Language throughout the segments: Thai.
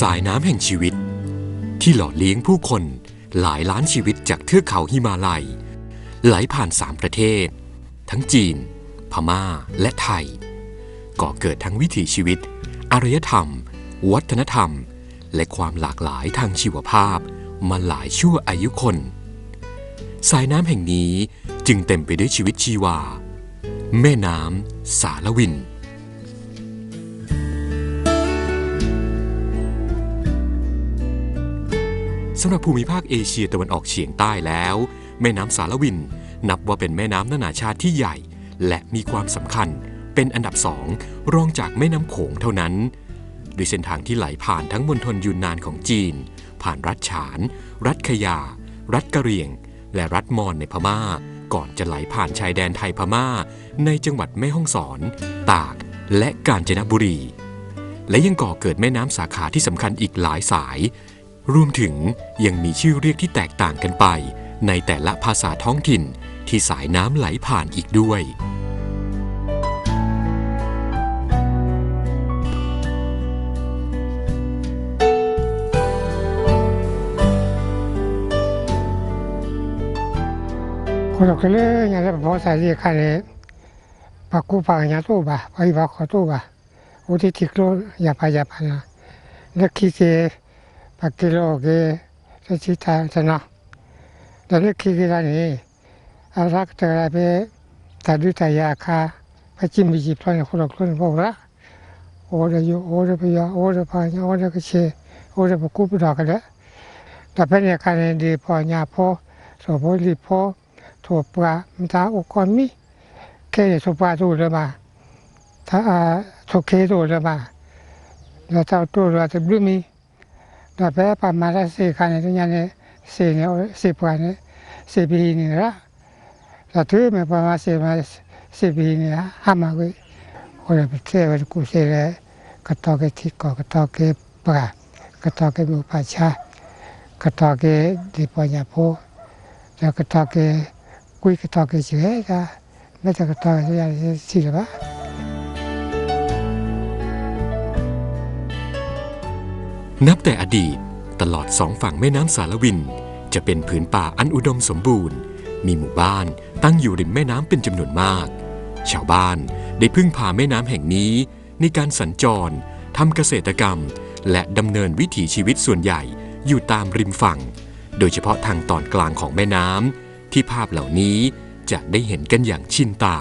สายน้ำแห่งชีวิต ที่หล่อเลี้ยงผู้คนหลายล้านชีวิตจากเทือกเขาหิมาลัย ไหลผ่านสามประเทศ ทั้งจีน พม่าและไทย ก่อเกิดทั้งวิถีชีวิต อารยธรรม วัฒนธรรม และความหลากหลายทางชีวภาพมาหลายชั่วอายุคน สายน้ำแห่งนี้จึงเต็มไปด้วยชีวิตชีวา แม่น้ำสารวิน สำหรับภูมิภาคเอเชียตะวันออกเฉียงใต้แล้ว แม่น้ำสารวิน นับว่าเป็นแม่น้ำนานาชาติที่ใหญ่ และมีความสำคัญ เป็นอันดับสองรองจากแม่น้ำโขงเท่านั้นโดยเส้นทางที่ไหลผ่านทั้งมณฑลยูนนานของจีน ผ่านรัฐฉาน รัฐขยา รัฐกะเหรี่ยง และรัฐมอญในพม่า ก่อนจะไหลผ่านชายแดนไทยพม่า ในจังหวัดแม่ฮ่องสอน ตาก และกาญจนบุรี และยังก่อเกิดแม่น้ำสาขาที่สำคัญอีกหลายสาย รวมถึงยังมีชื่อเรียกที่แตกต่างกันไป ในแต่ละภาษาท้องถิ่นที่สายน้ำไหลผ่านอีกด้วยคนออกทะเลยังจะพอสายเรียกใครเลยปากกูปากยาตู้บ่ไปบอกขอ그렇길래 이제보ทิ가래 바꾸 방냐 또봐 거기 바꿔 또봐 어디 뒤로 야바야바나이เจ 바뀌러게 지타 전화 너를 기기라니 아락더라베 다두타야카 파침비지 플라니 호로클론 보라 오래요 오래비야 오래파냐 오래그치 오래부꾸부라 그래 다페네 카네디 포냐포 소볼리포 토프가 미타 오코미 케 소파도 오르마 다 토케도 오르마 나타토르 아테블미 แค่ถั่วปลาตัวเลยมาถ้าถั่วเคตัวเลยมาแล้วถ้าตัวเราจะบลูมีเราไปปามาได้สี่คันในตัวนี้สี่เนี่ยสี่ปลาเนี่ยสี่ปีนี่ละเร นี่ละห้ามากุยโอ้ยไปเที่ยวกูเสียเลยก็ต่อกันที่ก่อก็ต่อกันปลาก็ต่อกันบุปชาก็ต่อกันดีปัญญาโพแล้วก็ต่อกันกุยกระตอกกระเฉยก็ไม่จะกระตอกจะสิหรือเปล่านับแต่อดีตตลอดสองฝั่งแม่น้ำสารวิน จะเป็นผืนป่าอันอุดมสมบูรณ์ มีหมู่บ้านตั้งอยู่ริมแม่น้ำเป็นจำนวนมาก ชาวบ้านได้พึ่งพาแม่น้ำแห่งนี้ ในการสัญจรทำเกษตรกรรม และดำเนินวิถีชีวิตส่วนใหญ่อยู่ตามริมฝั่ง โดยเฉพาะทางตอนกลางของแม่น้ำที่ภาพเหล่านี้จะได้เห็นกันอย่างชินตา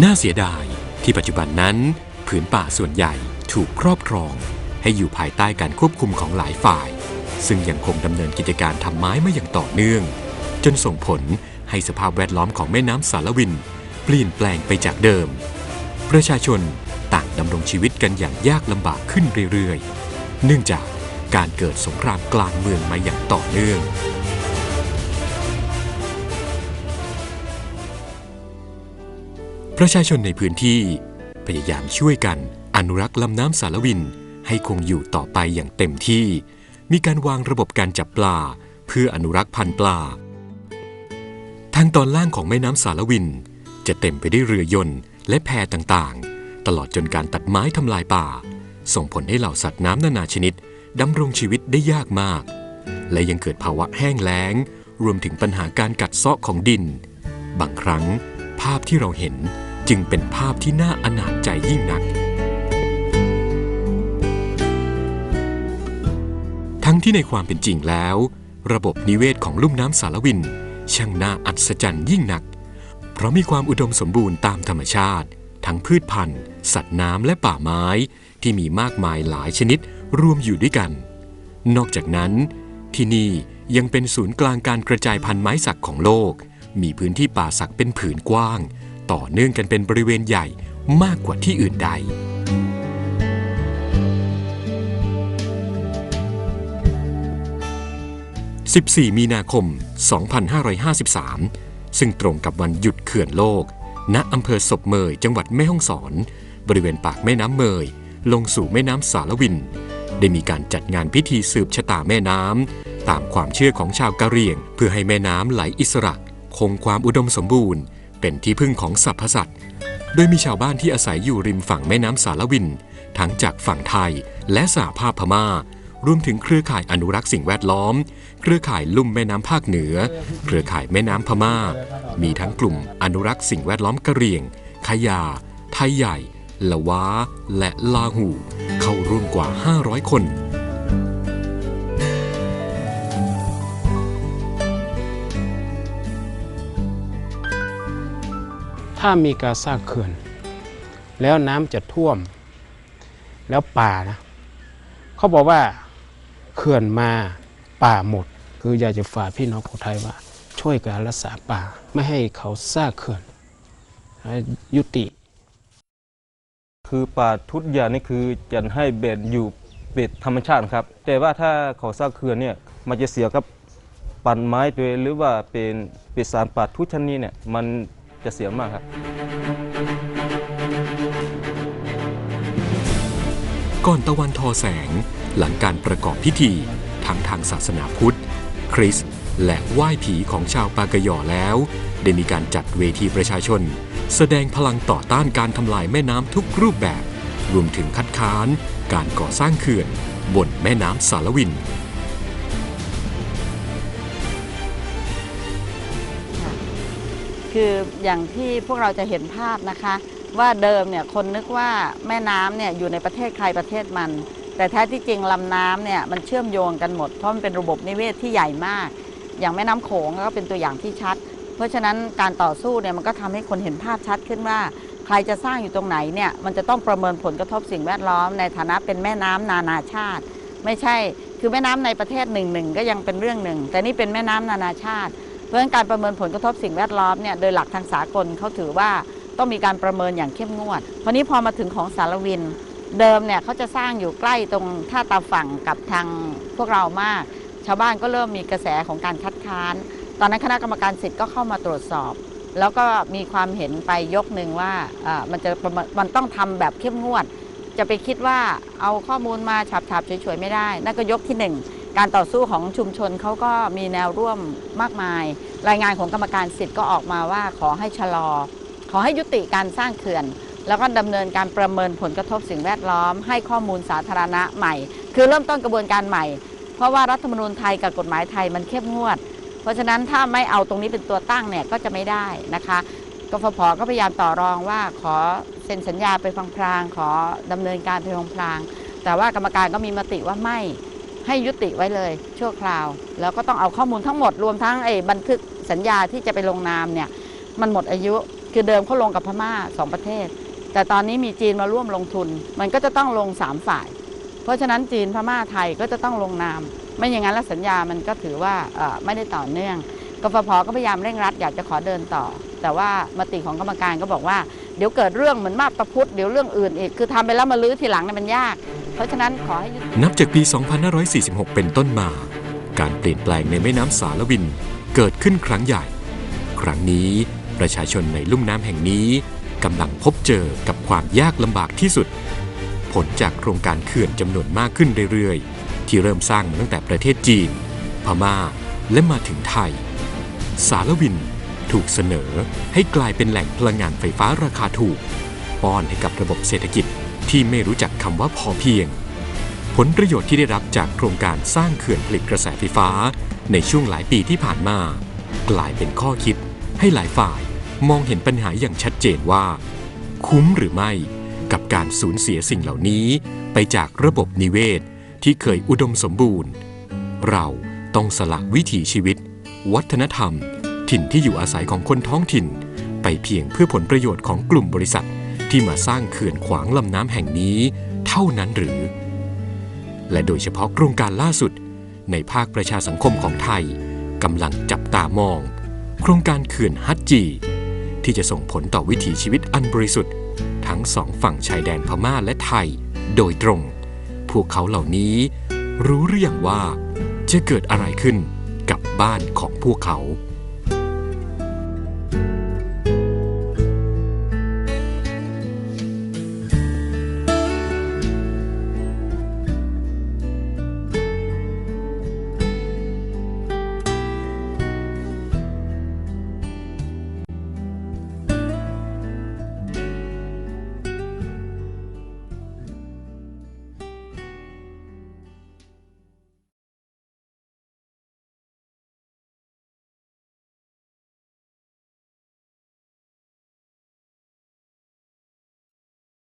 น่าเสียดายที่ปัจจุบันนั้น ผืนป่าส่วนใหญ่ถูกครอบครอง ให้อยู่ภายใต้การควบคุมของหลายฝ่าย ซึ่งยังคงดำเนินกิจการทำไม้มาอย่างต่อเนื่อง จนส่งผลให้สภาพแวดล้อมของแม่น้ำสารวิน เปลี่ยนแปลงไปจากเดิม ประชาชนต่างดำรงชีวิตกันอย่างยากลำบากขึ้นเรื่อยๆ เนื่องจากการเกิดสงครามกลางเมืองมาอย่างต่อเนื่อง ประชาชนในพื้นที่พยายามช่วยกันอนุรักษ์ลำน้ำสารวินให้คงอยู่ต่อไปอย่างเต็มที่ มีการวางระบบการจับปลา เพื่ออนุรักษ์พันธุ์ปลา ทางตอนล่างของแม่น้ำสารวิน จะเต็มไปด้วยเรือยนต์และแพต่างๆ ตลอดจนการตัดไม้ทำลายป่า ส่งผลให้เหล่าสัตว์น้ำนานาชนิดดำรงชีวิตได้ยากมาก และยังเกิดภาวะแห้งแล้ง รวมถึงปัญหาการกัดเซาะของดิน บางครั้งภาพที่เราเห็น จึงเป็นภาพที่น่าอนาจใจยิ่งนัก ทั้งที่ในความเป็นจริงแล้ว ระบบนิเวศของลุ่มน้ำสารวิน ช่างน่าอัศจรรย์ยิ่งนัก เพราะมีความอุดมสมบูรณ์ตามธรรมชาติ ทั้งพืชพันธุ์ สัตว์น้ำและป่าไม้ที่มีมากมายหลายชนิดรวมอยู่ด้วยกัน นอกจากนั้น ที่นี่ยังเป็นศูนย์กลางการกระจายพันธุ์ไม้สักของโลก มีพื้นที่ป่าสักเป็นผืนกว้าง ต่อเนื่องกันเป็นบริเวณใหญ่มากกว่าที่อื่นใด 14 มีนาคม 2553 ซึ่งตรงกับวันหยุดเขื่อนโลก ณอำเภอศพเมยจังหวัดแม่ฮ่องสอน บริเวณปากแม่น้ำเมย ลงสู่แม่น้ำสารวิน ได้มีการจัดงานพิธีสืบชะตาแม่น้ำ ตามความเชื่อของชาวกะเหรี่ยง เพื่อให้แม่น้ำไหลอิสระ คงความอุดมสมบูรณ์ เป็นที่พึ่งของสรรพสัตว์โดยมีชาวบ้านที่อาศัยอยู่ริมฝั่งแม่น้ำสารวิน ทั้งจากฝั่งไทยและสหภาพพม่า รวมถึงเครือข่ายอนุรักษ์สิ่งแวดล้อม เครือข่ายลุ่มแม่น้ำภาคเหนือ เครือข่ายแม่น้ำพม่า มีทั้งกลุ่มอนุรักษ์สิ่งแวดล้อมกะเหรี่ยง ขยา ไทยใหญ่ละว้า และลาหู เข้าร่วมกว่า 500 คน ถ้ามีการสร้างเขื่อน แล้วน้ำจะท่วม แล้วป่านะเขาบอกว่าเขื่อนมาป่าหมด คืออยากจะฝากพี่น้องคนไทยว่า ช่วยการรักษาป่าไม่ให้เขาสร้างเขื่อนยุติ คือป่าทุกอย่างนี่คือจะให้เบ็ดอยู่เบ็ดธรรมชาติครับ แต่ว่าถ้าเขาสร้างเขื่อนเนี่ยมันจะเสียกับปันไม้ด้วยหรือว่าเป็นเป็นสารป่าทุกชนิดเนี่ยมัน จะเสียมากครับ ก่อนตะวันทอแสง หลังการประกอบพิธีทั้งทางศาสนาพุทธ คริสต์และไหว้ผีของชาวปากยอแล้ว ได้มีการจัดเวทีประชาชน แสดงพลังต่อต้านการทำลายแม่น้ำทุกรูปแบบ รวมถึงคัดค้าน การก่อสร้างเขื่อน บนแม่น้ำสารวิน คืออย่างที่พวกเราจะเห็นภาพนะคะ ว่าเดิมเนี่ยคนนึกว่าแม่น้ำเนี่ยอยู่ในประเทศใครประเทศมัน แต่แท้ที่จริงลำน้ำเนี่ยมันเชื่อมโยงกันหมดเพราะมันเป็นระบบนิเวศที่ใหญ่มาก อย่างแม่น้ำโขงก็เป็นตัวอย่างที่ชัด เพราะฉะนั้นการต่อสู้เนี่ยมันก็ทำให้คนเห็นภาพชัดขึ้นว่า ใครจะสร้างอยู่ตรงไหนเนี่ยมันจะต้องประเมินผลกระทบสิ่งแวดล้อม ในฐานะเป็นแม่น้ำนานาชาติ ไม่ใช่คือแม่น้ำในประเทศหนึ่งหนึ่งก็ยังเป็นเรื่องหนึ่ง แต่นี่เป็นแม่น้ำนานาชาติ ราะฉะนั้นการประเมินผลกระทบสิ่งแวดล้อมเนี่ยโดยหลักทางสากลเขาถือว่าต้องมีการประเมินอย่างเข้มงวดคราวนี้พอมาถึงของสารวิน เดิมเนี่ยเขาจะสร้างอยู่ใกล้ตรงท่าตาฝั่งกับทางพวกเรามาก ชาวบ้านก็เริ่มมีกระแสของการคัดค้าน ตอนนั้นคณะกรรมการสิทธิ์ก็เข้ามาตรวจสอบ แล้วก็มีความเห็นไปยกหนึ่งว่าอ่อมันจะประเมินมันต้องทำแบบเข้มงวด จะไปคิดว่าเอาข้อมูลมาฉับๆเฉยๆไม่ได้ นั่นก็ยกที่หนึ่ง การต่อสู้ของชุมชนเขาก็มีแนวร่วมมากมาย รายงานของกรรมการสิทธิ์ก็ออกมาว่าขอให้ชะลอ ขอให้ยุติการสร้างเขื่อน แล้วก็ดำเนินการประเมินผลกระทบสิ่งแวดล้อม ให้ข้อมูลสาธารณะใหม่ คือเริ่มต้นกระบวนการใหม่ เพราะว่ารัฐธรรมนูญไทยกับกฎหมายไทยมันเข้มงวด เพราะฉะนั้นถ้าไม่เอาตรงนี้เป็นตัวตั้งเนี่ยก็จะไม่ได้นะคะกฟผก็พยายามต่อรองว่าขอเซ็นสัญญาไปพลางๆขอดำเนินการไปพลางๆแต่ว่ากรรมการก็มีมติว่าไม่ ให้ยุติไว้เลยชั่วคราว แล้วก็ต้องเอาข้อมูลทั้งหมดรวมทั้งไอ้บันทึกสัญญาที่จะไปลงนามเนี่ยมันหมดอายุคือเดิมเขาลงกับพม่าสองประเทศ แต่ตอนนี้มีจีนมาร่วมลงทุน มันก็จะต้องลงสามฝ่าย เพราะฉะนั้นจีนพม่าไทยก็จะต้องลงนาม ไม่อย่างนั้นแล้วสัญญามันก็ถือว่าไม่ได้ต่อเนื่องกฟผก็พยายามเร่งรัดอยากจะขอเดินต่อ แต่ว่ามติของกรรมการก็บอกว่าเดี๋ยวเกิดเรื่องเหมือนมาบตาพุทธเดี๋ยวเรื่องอื่นอีกคือทำไปแล้วมาลื้อทีหลังเนี่ยมันยาก ราะฉะนั้นขอให้ยุตินับจากปี 2546 เป็นต้นมา การเปลี่ยนแปลงในแม่น้ำสารวินเกิดขึ้นครั้งใหญ่ ครั้งนี้ประชาชนในลุ่มน้ำแห่งนี้กำลังพบเจอกับความยากลำบากที่สุด ผลจากโครงการเขื่อนจำนวนมากขึ้นเรื่อยๆ ที่เริ่มสร้างมาตั้งแต่ประเทศจีน พม่า และมาถึงไทย สารวินถูกเสนอให้กลายเป็นแหล่งพลังงานไฟฟ้าราคาถูก ป้อนให้กับระบบเศรษฐกิจ ที่ไม่รู้จักคำว่าพอเพียง ผลประโยชน์ที่ได้รับจากโครงการสร้างเขื่อนผลิตกระแสไฟฟ้า ในช่วงหลายปีที่ผ่านมา กลายเป็นข้อคิด ให้หลายฝ่ายมองเห็นปัญหาอย่างชัดเจนว่า คุ้มหรือไม่กับการสูญเสียสิ่งเหล่านี้ ไปจากระบบนิเวศที่เคยอุดมสมบูรณ์ เราต้องสละวิถีชีวิต วัฒนธรรม ถิ่นที่อยู่อาศัยของคนท้องถิ่น ไปเพียงเพื่อผลประโยชน์ของกลุ่มบริษัท ที่มาสร้างเขื่อนขวางลำน้ำแห่งนี้เท่านั้นหรือ และโดยเฉพาะโครงการล่าสุด ในภาคประชาสังคมของไทยกำลังจับตามอง โครงการเขื่อนฮัตจี ที่จะส่งผลต่อวิถีชีวิตอันบริสุทธิ์ ทั้งสองฝั่งชายแดนพม่าและไทย โดยตรง พวกเขาเหล่านี้ รู้หรือยังว่า จะเกิดอะไรขึ้นกับบ้านของพวกเขา